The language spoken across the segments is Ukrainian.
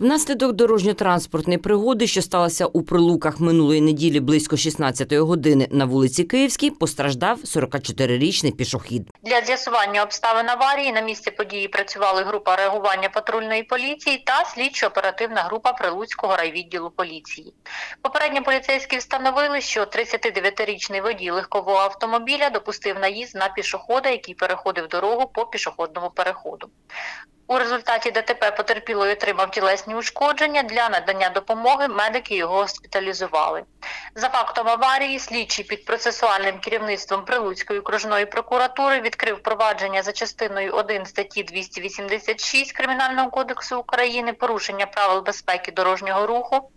Внаслідок дорожньо-транспортної пригоди, що сталося у прилуках минулої неділі близько 16-ї години на вулиці Київській, постраждав 44-річний пішохід. Для з'ясування обставин аварії на місці події працювали група реагування патрульної поліції та слідчо-оперативна група Прилуцького райвідділу поліції. Попередньо поліцейські встановили, що 39-річний водій легкового автомобіля допустив наїзд на пішохода, який переходив дорогу по пішохідному переходу. У результаті ДТП потерпілий отримав тілесні ушкодження. Для надання допомоги медики його госпіталізували. За фактом аварії, слідчий під процесуальним керівництвом Прилуцької окружної прокуратури відкрив провадження за частиною 1 статті 286 Кримінального кодексу України порушення правил безпеки дорожнього руху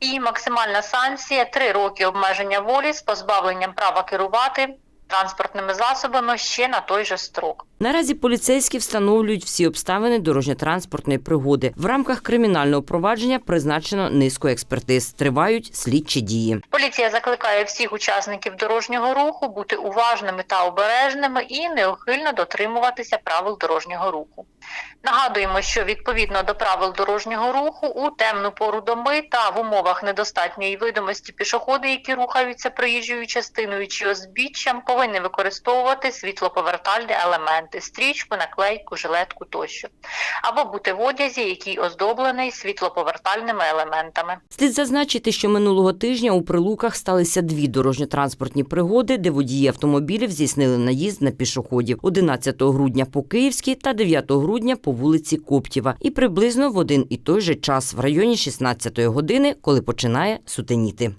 і максимальна санкція 3 роки обмеження волі з позбавленням права керувати транспортними засобами ще на той же строк. Наразі поліцейські встановлюють всі обставини дорожньо-транспортної пригоди. В рамках кримінального провадження призначено низку експертиз. Тривають слідчі дії. Поліція закликає всіх учасників дорожнього руху бути уважними та обережними і неухильно дотримуватися правил дорожнього руху. Нагадуємо, що відповідно до правил дорожнього руху у темну пору доби та в умовах недостатньої видимості пішоходи, які рухаються проїжджою частиною чи узбіччям, повинні використовувати світлоповертальні елементи, стрічку, наклейку, жилетку тощо, або бути в одязі, який оздоблений світлоповертальними елементами. Слід зазначити, що минулого тижня у прилуках сталися дві дорожньо-транспортні пригоди, де водії автомобілів здійснили наїзд на пішоходів 11 грудня по Київській та 9 грудня по вулиці Коптєва. І приблизно в один і той же час в районі 16-ї години, коли починає сутеніти.